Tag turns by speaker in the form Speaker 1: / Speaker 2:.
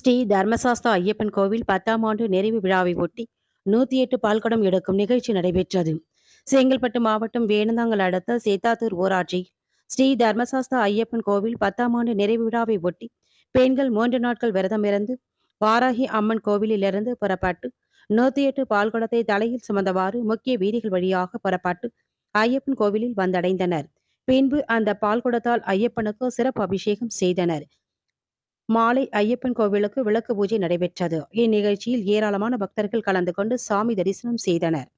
Speaker 1: ஸ்ரீ தர்மசாஸ்தா ஐயப்பன் கோவில் பத்தாம் ஆண்டு நிறைவு விழாவை ஒட்டி நூத்தி எட்டு பால்குடம் எடுக்கும் நிகழ்ச்சி நடைபெற்றது. செங்கல்பட்டு மாவட்டம் வேணந்தாங்கல் அடுத்த சேத்தாத்தூர் ஊராட்சி ஸ்ரீ தர்மசாஸ்தா ஐயப்பன் கோவில் பத்தாம் ஆண்டு நிறைவு விழாவை ஒட்டி பெண்கள் மூன்று நாட்கள் விரதம் இருந்து வாராகி அம்மன் கோவிலிலிருந்து புறப்பட்டு நூத்தி எட்டு பால்குடத்தை தலையில் சுமந்தவாறு முக்கிய வீதிகள் வழியாக புறப்பட்டு ஐயப்பன் கோவிலில் வந்தடைந்தனர். பின்பு அந்த பால்குடத்தால் ஐயப்பனுக்கு சிறப்பு அபிஷேகம் செய்தனர். மாலை ஐயப்பன் கோவிலுக்கு விளக்கு பூஜை நடைபெற்றது. இந்நிகழ்ச்சியில் ஏராளமான பக்தர்கள் கலந்து கொண்டு சாமி தரிசனம் செய்தனர்.